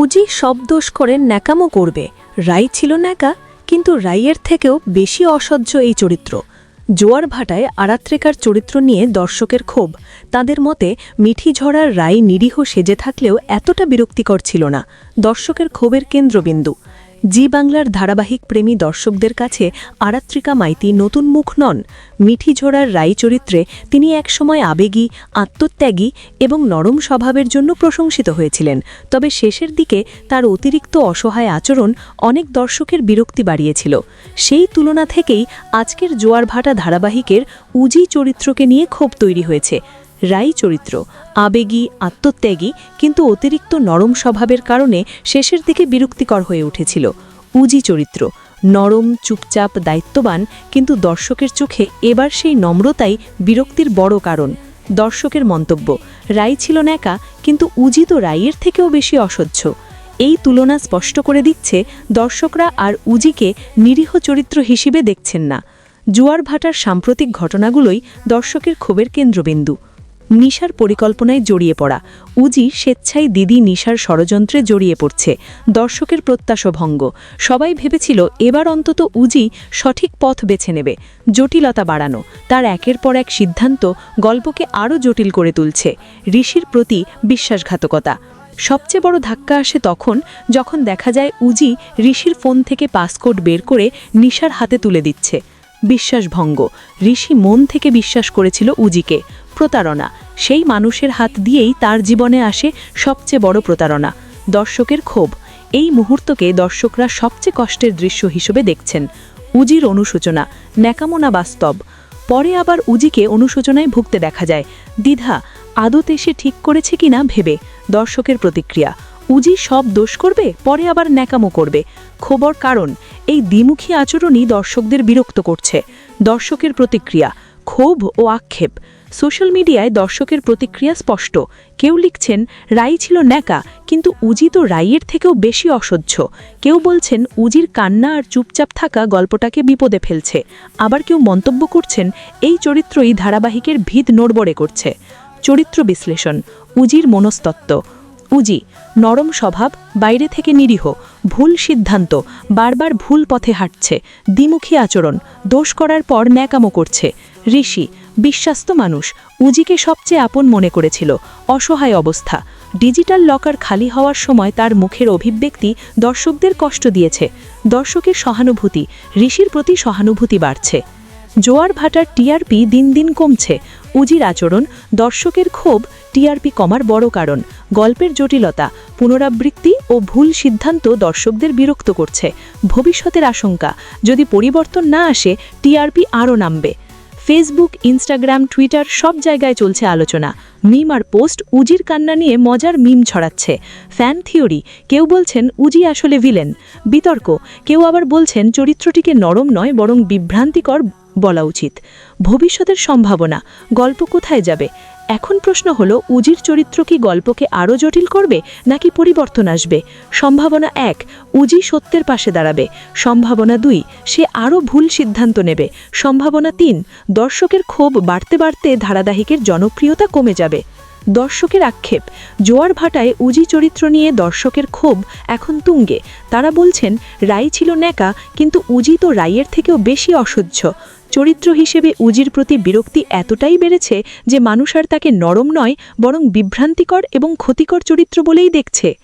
উজি সব দোষ করে ন্যাকামো করবে। রাই ছিল ন্যাকা, কিন্তু রাইয়ের থেকেও বেশি অসহ্য এই চরিত্র। জোয়ার ভাটায় আরাত্রেকার চরিত্র নিয়ে দর্শকের ক্ষোভ। তাদের মতে, মিঠি ঝড়ার রাই নিরীহ সেজে থাকলেও এতটা বিরক্তিকর ছিল না। দর্শকের ক্ষোভের কেন্দ্রবিন্দু। জি বাংলার ধারাবাহিক প্রেমী দর্শকদের কাছে আরাত্রিকা মাইতি নতুন মুখ নন। মিঠি ঝোড়ার রাই চরিত্রে তিনি একসময় আবেগী, আত্মত্যাগী এবং নরম স্বভাবের জন্য প্রশংসিত হয়েছিলেন। তবে শেষের দিকে তার অতিরিক্ত অসহায় আচরণ অনেক দর্শকের বিরক্তি বাড়িয়েছিল। সেই তুলনা থেকেই আজকের জোয়ার ভাটা ধারাবাহিকের উজি চরিত্রকে নিয়ে ক্ষোভ তৈরি হয়েছে। রাই চরিত্র, আবেগী, আত্মত্যাগী কিন্তু অতিরিক্ত নরম স্বভাবের কারণে শেষের দিকে বিরক্তিকর হয়ে উঠেছিল। উজি চরিত্র, নরম, চুপচাপ, দায়িত্ববান কিন্তু দর্শকের চোখে এবার সেই নম্রতাই বিরক্তির বড় কারণ। দর্শকের মন্তব্য, রাই ছিল ন্যাকা কিন্তু উজি তো রাইয়ের থেকেও বেশি অসহ্য এই তুলনা স্পষ্ট করে দিচ্ছে দর্শকরা আর উজিকে নিরীহ চরিত্র হিসেবে দেখছেন না। জুয়ার ভাটার সাম্প্রতিক ঘটনাগুলোই দর্শকের ক্ষোভের কেন্দ্রবিন্দু। নিশার পরিকল্পনায় জড়িয়ে পড়া। উজি স্বেচ্ছায় দিদি নিশার ষড়যন্ত্রে জড়িয়ে পড়ছে। দর্শকের প্রত্যাশভঙ্গ সবাই ভেবেছিল, এবার অন্তত উজি সঠিক পথ বেছে নেবে। জটিলতা বাড়ানো। তার একের পর এক সিদ্ধান্ত গল্পকে আরও জটিল করে তুলছে। ঋষির প্রতি বিশ্বাসঘাতকতা। সবচেয়ে বড় ধাক্কা আসে তখন, যখন দেখা যায় উজি ঋষির ফোন থেকে পাসকোড বের করে নিশার হাতে তুলে দিচ্ছে। বিশ্বাসভঙ্গ ঋষি মন থেকে বিশ্বাস করেছিল উজিকে। প্রতারণা। সেই মানুষের হাত দিয়েই তার জীবনে আসে সবচেয়ে বড় প্রতারণা, দর্শকের ক্ষোভ। এই মুহূর্তকে দর্শকরা সবচেয়ে কষ্টের দৃশ্য হিসেবে দেখছেন। উজির অনুশোচনা, ন্যাকামনা বাস্তব। পরে আবার উজিকে অনুশোচনায় ভুগতে দেখা যায়। দ্বিধা, আদতে সে ঠিক করেছে কিনা ভেবে দর্শকের প্রতিক্রিয়া। উজি সব দোষ করবে, পরে আবার ন্যাকামো করবে। খবর কারণ, এই দ্বিমুখী আচরণই দর্শকদের বিরক্ত করছে। দর্শকের প্রতিক্রিয়া, ক্ষোভ ও আক্ষেপ। সোশ্যাল মিডিয়ায় দর্শকের প্রতিক্রিয়া স্পষ্ট। কেউ লিখছেন, রাই ছিল ন্যাকা, কিন্তু উজি তো রাইয়ের থেকেও বেশি অসহ্য। কেউ বলছেন, উজির কান্না আর চুপচাপ থাকা গল্পটাকে বিপদে ফেলছে। আবার কেউ মন্তব্য করছেন, এই চরিত্রই ধারাবাহিকের ভিত নড়বড়ে করছে। চরিত্র বিশ্লেষণ, উজির মনস্তত্ত্ব। উজি নরম স্বভাব, বাইরে থেকে নিরীহ, ভুল সিদ্ধান্ত, বারবার ভুল পথে হাঁটছে, দ্বিমুখী আচরণ, দোষ করার পর ন্যাকামো করছে। ঋষি, বিশ্বাস্ত মানুষ, উজিকে সবচেয়ে আপন মনে করেছিল, অসহায় অবস্থা। ডিজিটাল লকার খালি হওয়ার সময় তার মুখের অভিব্যক্তি দর্শকদের কষ্ট দিয়েছে। দর্শকের সহানুভূতি, ঋষির প্রতি সহানুভূতি বাড়ছে। জোয়ার ভাটার টিআরপি দিন দিন কমছে। উজির আচরণ, দর্শকের ক্ষোভ টিআরপি কমার বড় কারণ, গল্পের জটিলতা, পুনরাবৃত্তি ও ভুল সিদ্ধান্ত দর্শকদের বিরক্ত করছে। ভবিষ্যতের আশঙ্কা, যদি পরিবর্তন না আসে, টিআরপি আরও নামবে। ফেসবুক, ইনস্টাগ্রাম, টুইটার সব জায়গায় চলছে আলোচনা। মিম আর পোস্ট উজির কান্না নিয়ে মজার মিম ছড়াচ্ছে। ফ্যান থিওরি, কেউ বলছেন উজি আসলে ভিলেন। বিতর্ক, কেউ আবার বলছেন চরিত্রটিকে নরম নয়, বরং বিভ্রান্তিকর বলা উচিত। ভবিষ্যতের সম্ভাবনা, গল্প কোথায় যাবে? এখন প্রশ্ন হলো, উজির চরিত্র কি গল্পকে আরও জটিল করবে নাকি পরিবর্তন আসবে? সম্ভাবনা এক, উজি সত্যের পাশে দাঁড়াবে। সম্ভাবনা দুই, সে আরও ভুল সিদ্ধান্ত নেবে। সম্ভাবনা তিন, দর্শকের ক্ষোভ বাড়তে বাড়তে ধারাবাহিকের জনপ্রিয়তা কমে যাবে। দর্শকের আক্ষেপ। জোয়ার ভাটায় উজি চরিত্র নিয়ে দর্শকের ক্ষোভ এখন তুঙ্গে। তারা বলছেন, রাই ছিল ন্যাকা, কিন্তু উজি তো রাইয়ের থেকেও বেশি অসহ্য। চরিত্র হিসেবে উজির প্রতি বিরক্তি এতটাই বেড়েছে যে মানুষ আর তাকে নরম নয়, বরং বিভ্রান্তিকর এবং ক্ষতিকর চরিত্র বলেই দেখছে।